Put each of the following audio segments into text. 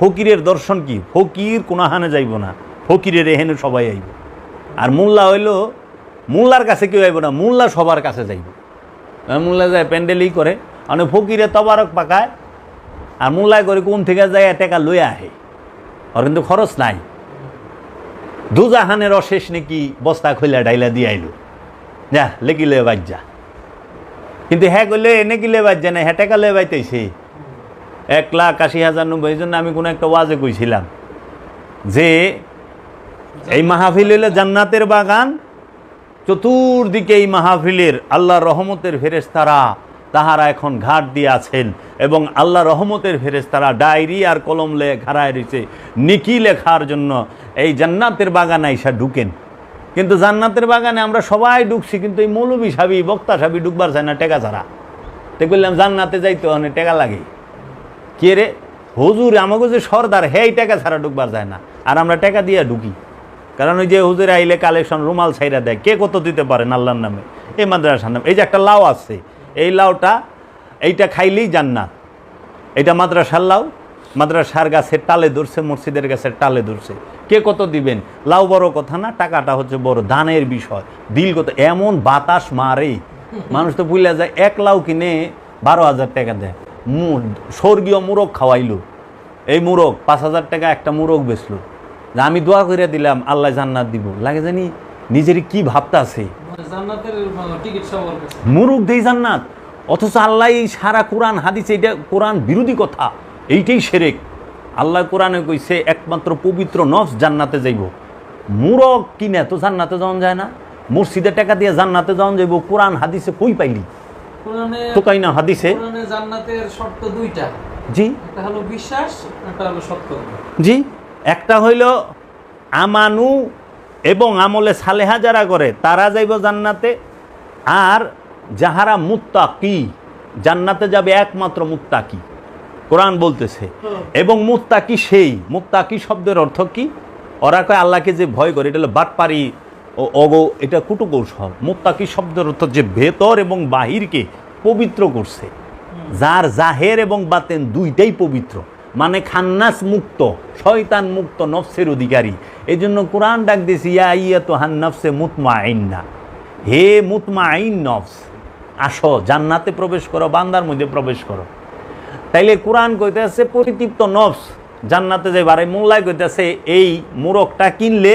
ফকিরের দর্শন কি? ফকির কোনাহানে যাইব না। ফকিরের এহেনে সবাই আইব। আর মোল্লা হইল, মোল্লার কাছে কেউ আইব না, মোল্লা সবার কাছে যাইব। মোল্লা যায় প্যান্ডেলই করে মানে ফকিরে তবারক পাকায়, আর মোল্লায় করে কোন থেকে যায় টাকা লইয়া আহে। ওর কিন্তু খরচ নাই। দুজাহানের অশেষ নাকি বস্তা খইলা ডাইলা দিয়ে আইলো। যা লেকি লয়ে বাজ যা কিন্তু হ্যাঁ করলে এনে কি লেবাজ জানে হ্যাঁ টাকা লেবাইতেছে এক লাখ আশি হাজার নব্বই জন্য আমি কোনো একটা ওয়াজে কইছিলাম যে এই মাহফিল হইলে জান্নাতের বাগান, চতুর্দিকে এই মাহফিলের আল্লাহর রহমতের ফেরেস্তারা তাহারা এখন ঘাট দিয়ে আছেন এবং আল্লাহ রহমতের ফেরেস্তারা ডায়েরি আর কলম লে ঘাড়ায় রয়েছে, নিকি লেখার জন্য এই জান্নাতের বাগানে আইসা ঢুকেন। কিন্তু জান্নাতের বাগানে আমরা সবাই ঢুকছি, কিন্তু এই মৌলবী সাবি বক্তা সাবি ঢুকবার চায় না, টেকা ছাড়া। তো বললাম জান্নাতে যাইতে অনেক টেকা লাগে কে রে? হুজুর আমাকে যে সর্দার, হে, এই টাকা ছাড়া ঢুকবার যায় না। আর আমরা টাকা দিয়ে ঢুকি। কারণ ওই যে হুজুর আইলে কালেকশন রুমাল ছাইরা দেয়। কে কত দিতে পারেন আল্লাহর নামে? এই মাদ্রাসার নামে। এই যে একটা লাউ আছে, এই লাউটা এইটা খাইলেই জান্নাত। এটা মাদ্রাসার লাউ। মাদ্রাসার গাছের টালে ধরছে, মসজিদের গাছের টালে ধরছে। কে কত দিবেন? লাউ বড় কথা না, টাকাটা হচ্ছে বড় দানের বিষয়। দিল কত এমন বাতাস মারে। মানুষ তো বুঝলে যায়, এক লাউ কিনে বারো হাজার টাকা দেয়। স্বর্গীয় মুরগ খাওয়াইলো। এই মুরগ পাঁচ হাজার টাকা একটা মুরগ বেচলো। যে আমি দোয়া করে দিলাম আল্লাহ জান্নাত দিব। লাগে জানি নিজের কি ভাবতাছে আছে। কাছে। মুরুখ দেই জান্নাত। অথচ আল্লাহ এই সারা কোরআন হাদিস এইটা কোরআন বিরোধী কথা। এইটাই সেরেক। আল্লাহ কোরআনে কইছে একমাত্র পবিত্র নফস জান্নাতে যাইব। মুরগ কিনে তো জান্নাতে যাওয়া যায় না। মসজিদে টাকা দিয়ে জান্নাতে যাওয়া যাইব। কোরআন হাদিসে কই পাইলি? কোরআনে তো কাই হাদিসে? জান্নাতের শর্ত দুইটা। জি। একটা হলো বিশ্বাস একটা হলো সত্য জি একটা হইল আমানু এবং আমলে সালেহা যারা করে তারা যাইব জান্নাতে। আর যাহারা মুত্তাকি জান্নাতে যাবে একমাত্র মুত্তাকি। কোরআন বলতেছে। এবং মুত্তাকি সেই মুত্তাকি শব্দের অর্থ কি? ওরা কয় আল্লাহকে যে ভয় করে এটা হলো বাটপারি অগো, এটা কুটুকৌশল মুত্তাকি শব্দের অর্থ যে ভেতর এবং বাহিরকে পবিত্র করছে। যার জাহের এবং বাতেন দুইটাই পবিত্র। মানে খান্নাস মুক্ত, শয়তান মুক্ত নফসের অধিকারী। এই জন্য কোরআন ডাক দিয়েছি, ইয়া ইয়া তো হান নফসে মুতমা আইন্না হে মুতমা আইন নফস, আসো, জান্নাতে প্রবেশ করো, বান্দার মধ্যে প্রবেশ করো। তাইলে কোরআন কইতেছে পরিতৃপ্ত নফস, জান্নাতে যাই বারে মোল্লায় কইতেছে এই মুরগটা কিনলে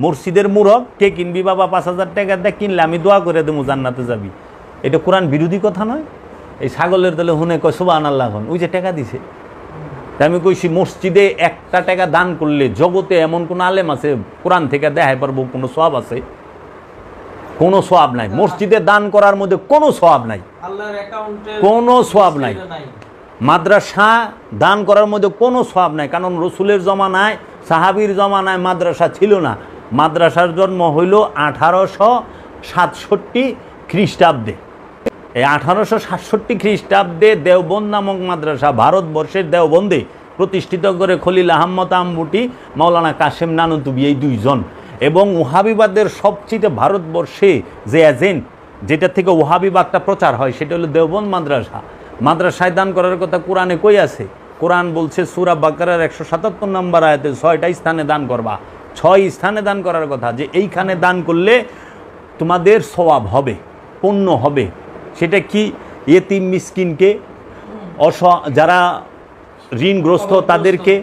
মসজিদের মুরগ কে কিনবি বাবা পাঁচ হাজার টাকা দিয়ে কিনলে আমি দোয়া করে দেবো জান্নাতে যাবি। এটা কোরআন বিরোধী কথা নয়। এই ছাগলের দলে হুনে কয় সুবাহ আল্লাহ ওই যে টাকা দিছে। আমি কইছি মসজিদে একটা টাকা দান করলে জগতে এমন কোনো আলেম আছে কোরআন থেকে দেখাই পারব কোনো সব আছে? কোনো সব নাই। মসজিদে দান করার মধ্যে কোনো সব নাই। কোনো সওয়াব নাই। মাদ্রাসা দান করার মধ্যে কোনো সব নাই। কারণ রসুলের জমা জমানায় সাহাবির জমানায় মাদ্রাসা ছিল না। মাদ্রাসার জন্ম হইল আঠারোশো সাতষট্টি খ্রিস্টাব্দে। এই আঠারোশো সাতষট্টি খ্রিস্টাব্দে দেওবন্দ নামক মাদ্রাসা ভারতবর্ষের দেওবন্দে প্রতিষ্ঠিত করে খলিল আহম্মদ আম্বুটি মৌলানা কাশেম নানুতুবি এই দুইজন এবং ওহাবিবাদের সবচেয়ে ভারতবর্ষে যে এজেন্ট যেটা থেকে ওহাবিবাদটা প্রচার হয়, সেটা হলো দেওবন্দ মাদ্রাসা। মাদ্রাসায় দান করার কথা কোরআনে কই আছে? কোরআন বলছে, সুরা বাকারার একশো সাতাত্তর নম্বর আয়াতে ছয়টা স্থানে দান করবা। ছয় স্থানে দান করার কথা যে এইখানে দান করলে তোমাদের সওয়াব হবে পণ্য হবে। সেটা কি? এতিম মিসকিনকে অস যারা ঋণগ্রস্ত তাদেরকে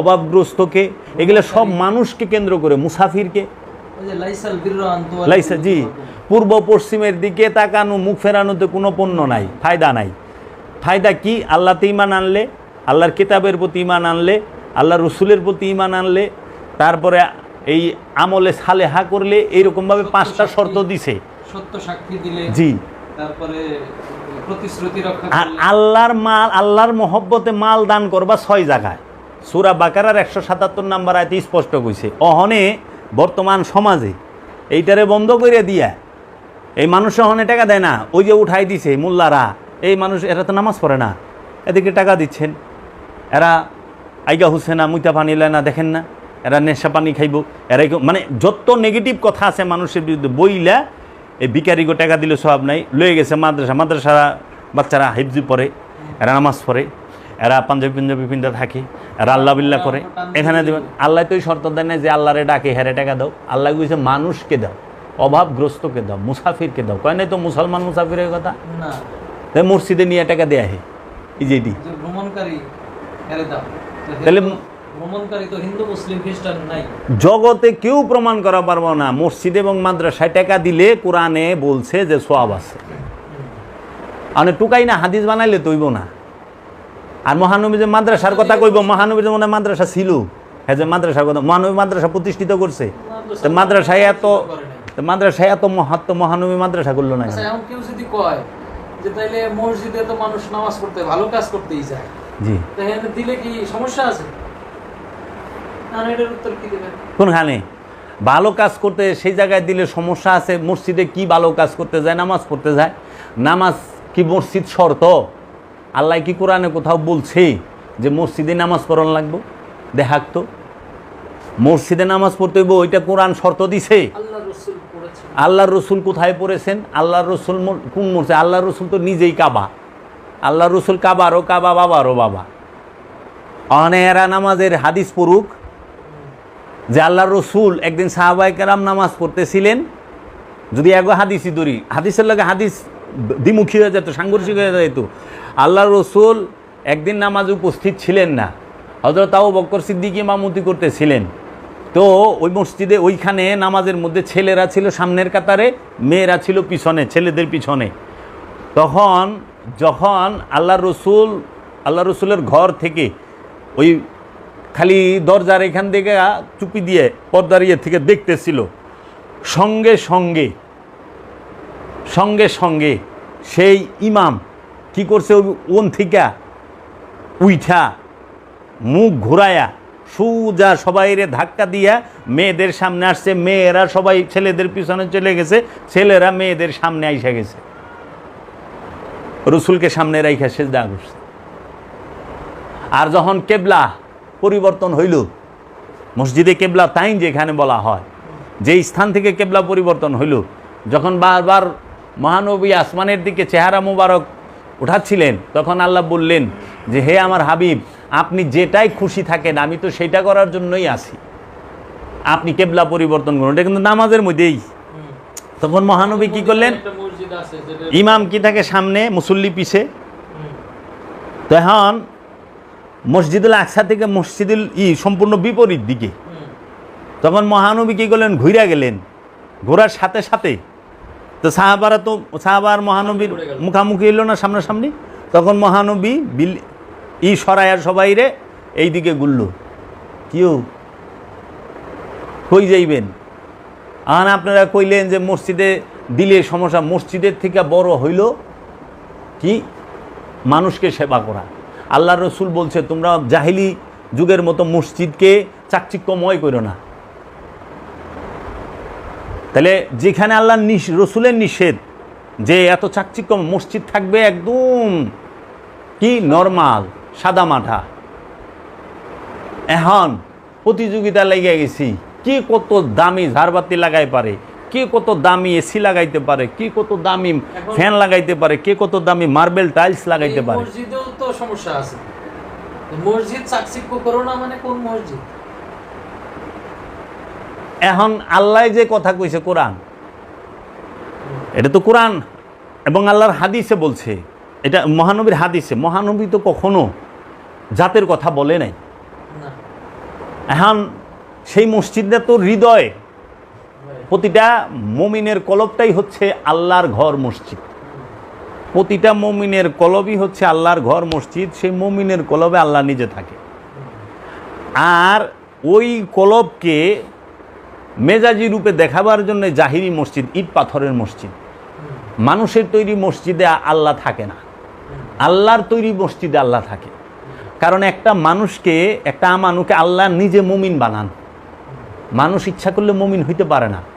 অভাবগ্রস্তকে এগুলো সব মানুষকে কেন্দ্র করে মুসাফিরকে। লাইসা জি পূর্ব পশ্চিমের দিকে তাকানো মুখ ফেরানোতে কোনো পণ্য নাই ফায়দা নাই। ফায়দা কি? আল্লাহতে ইমান আনলে আল্লাহর কিতাবের প্রতি ইমান আনলে আল্লাহ রসুলের প্রতি ইমান আনলে তারপরে এই আমলে সালেহা করলে এইরকমভাবে পাঁচটা শর্ত দিছে। সত্য সাক্ষী দিলে জি। তারপরে আর আল্লাহর মাল আল্লাহর মহব্বতে মাল দান করবা ছয় জায়গায়। সুরা বাকারার একশো সাতাত্তর নাম্বার আয়তে স্পষ্ট কইছে অহনে বর্তমান সমাজে এইটারে বন্ধ করে দিয়া এই মানুষ অহনে টাকা দেয় না ওই যে উঠাই দিছে মোল্লারা এই মানুষ এরা তো নামাজ পড়ে না এদিকে টাকা দিচ্ছেন এরা আইগা হুসেনা মুইতা পানি না দেখেন না। এরা নেশা পানি খাইব এরা মানে যত নেগেটিভ কথা আছে মানুষের বিরুদ্ধে বইলা এই বিকারিগো টাকা দিলে সব নাই লয়ে গেছে মাদ্রাসা। মাদ্রাসা বাচ্চারা হিফজি পড়ে এরা নামাজ পড়ে এরা পাঞ্জাবি পাঞ্জাবি পিন্ধা থাকে এরা আল্লাহ বিল্লা করে এখানে দেবেন আল্লাহ তো এই শর্ত দেয় না যে আল্লাহরে ডাকে হেরে টাকা দাও। আল্লাহ কইছে মানুষকে দাও অভাবগ্রস্তকে দাও মুসাফিরকে দাও। কয় নাই তো মুসলমান মুসাফিরের কথা? তাই মসজিদে নিয়ে টাকা দেয়া হে এই যে এটি। ভ্রমণকারী তাহলে- জগতে কেউ প্রমাণ করা পারব না। মসজিদ এবং মাদ্রাসায় টাকা দিলে কোরআনে বলছে যে সোয়াব আছে। মানে টুকাই না হাদিস বানাইলে তৈব না। আর মহানবী যে মাদ্রাসার কথা কইব মহানবী যে মনে মাদ্রাসা ছিল হ্যাঁ যে মাদ্রাসার কথা মহানবী মাদ্রাসা প্রতিষ্ঠিত করছে। তো মাদ্রাসায় এত মাদ্রাসায় এত মহাত্ম মহানবী মাদ্রাসা করল না আচ্ছা কেউ যদি কয় যে তাইলে মসজিদে তো মানুষ নামাজ পড়তে ভালো কাজ করতেই যায় জি। দিলে কি সমস্যা আছে না না, এটার উত্তর কি দেবেন কোনখানে ভালো কাজ করতে সেই জায়গায় দিলে সমস্যা আছে মসজিদে কি ভালো কাজ করতে যায় নামাজ পড়তে যায়? নামাজ কি মসজিদ শর্ত? আল্লাহ কি কোরআনে কোথাও বলছে যে মসজিদে নামাজ পড়ন লাগবো? দেখাক তো মসজিদে নামাজ পড়তে হইব ওইটা কোরআন শর্ত দিছে। আল্লাহ রসুল পড়েছে আল্লাহর রসুল কোথায় পড়েছেন? আল্লাহর রসুল কোন মসজিদ? আল্লাহর রসুল তো নিজেই কাবা। আল্লাহ রসুল কাবারও কাবা বাবারও বাবা। অনেরা নামাজের হাদিস পড়ুক যে আল্লাহ রসুল একদিন সাহাবাই কেরাম নামাজ পড়তেছিলেন, যদি এগো হাদিসই ধরি, হাদিসের লাগে হাদিস দ্বিমুখী হয়ে যেত, সাংঘর্ষিক হয়ে যেত। আল্লাহ রসুল একদিন নামাজে উপস্থিত ছিলেন না। হজরত তাও বক্কর সিদ্দিকি মামুতি করতেছিলেন। তো ওই মসজিদে ওইখানে নামাজের মধ্যে ছেলেরা ছিল সামনের কাতারে, মেয়েরা ছিল পিছনে, ছেলেদের পিছনে। তখন, যখন আল্লাহ রসুল আল্লাহ রসুলের ঘর থেকে ওই খালি দরজার এখান থেকে চুপি দিয়ে পর্দার ইয়ে থেকে দেখতেছিল। সঙ্গে সঙ্গে সঙ্গে সঙ্গে সেই ইমাম কি করছে ওন থেকে উইঠা মুখ ঘুরায়া সুজা সবাইরে ধাক্কা দিয়া মেয়েদের সামনে আসছে। মেয়েরা সবাই ছেলেদের পিছনে চলে গেছে, ছেলেরা মেয়েদের সামনে আইসা গেছে। রসুলকে সামনে রাইখা সেজদা করছে। আর যখন কেবলা পরিবর্তন হইল। মসজিদে কেবলা তাইন যেখানে বলা হয় যে স্থান থেকে কেবলা পরিবর্তন হইল যখন বারবার মহানবী আসমানের দিকে চেহারা মুবারক উঠাচ্ছিলেন তখন আল্লাহ বললেন যে হে আমার হাবিব আপনি যেটাই খুশি থাকেন আমি তো সেটা করার জন্যই আছি। আপনি কেবলা পরিবর্তন করুন। এটা কিন্তু নামাজের মধ্যেই। তখন মহানবী কি করলেন? ইমাম কি থাকে সামনে? মুসল্লি পিছে। তখন মসজিদুল আকসা থেকে মসজিদুল ই সম্পূর্ণ বিপরীত দিকে। তখন মহানবী কী করলেন? ঘুরে গেলেন। ঘোরার সাথে সাথে তো সাহাবারা তো সাহাবার মহানবীর মুখামুখি এলো না সামনাসামনি? তখন মহানবী বিল ই সরাইয়ার সবাই রে এই দিকে গুলল কিউ কই যাইবেন? আন আপনারা কইলেন যে মসজিদে দিলে সমস্যা মসজিদের থেকে বড় হইল কি? মানুষকে সেবা করা। আল্লাহ রসুল বলছে তোমরা জাহিলি যুগের মতো মসজিদকে চাকচিক্যময় করো না। তাহলে যেখানে আল্লাহ রসুলের নিষেধ যে এত চাকচিক্য মসজিদ থাকবে একদম কি নর্মাল সাদা মাঠা। এখন প্রতিযোগিতা লেগে গেছি কে কত দামি ঝাড়বাতি লাগাই পারে কে কত দামি এসি লাগাইতে পারে কে কত দামি ফ্যান লাগাইতে পারে কে কত দামি মার্বেল টাইলস লাগাইতে পারে। সমস্যা আছে। মসজিদ চাকচিক্য করো না মানে কোন মসজিদ? এখন আল্লাহ যে কথা কইছে কোরআন এটা তো কোরআন এবং আল্লাহর হাদিসে বলছে। এটা মহানবীর হাদিসে। মহানবী তো কখনো জাতের কথা বলে নাই। এখন সেই মসজিদটা তো হৃদয় প্রতিটা মমিনের কলবটাই হচ্ছে আল্লাহর ঘর মসজিদ। প্রতিটা মমিনের কলবই হচ্ছে আল্লাহর ঘর, মসজিদ। সেই মমিনের কলবে আল্লাহ নিজে থাকে। আর ওই কলবকে মেজাজি রূপে দেখাবার জন্য জাহিরি মসজিদ, ইট পাথরের মসজিদ। মানুষের তৈরি মসজিদে আল্লাহ থাকে না। আল্লাহর তৈরি মসজিদে আল্লাহ থাকে। কারণ একটা মানুষকে একটা মানুষকে আল্লাহ নিজে মমিন বানান। মানুষ ইচ্ছা করলে মমিন হইতে পারে না।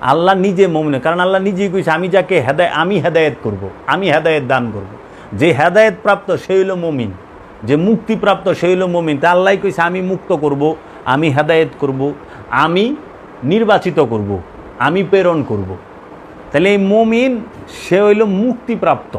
আল্লাহ নিজে মমিনে কারণ আল্লাহ নিজেই কইছে, আমি যাকে হেদায়, আমি হেদায়েত করব। আমি হেদায়েত দান করব। যে হেদায়েত প্রাপ্ত সে হইল মমিন, যে মুক্তিপ্রাপ্ত সেই হইল মমিন তা আল্লাহ কইছে, আমি মুক্ত করব। আমি হেদায়েত করব। আমি নির্বাচিত করব। আমি প্রেরণ করব। তাহলে এই মমিন, সে হইল মুক্তিপ্রাপ্ত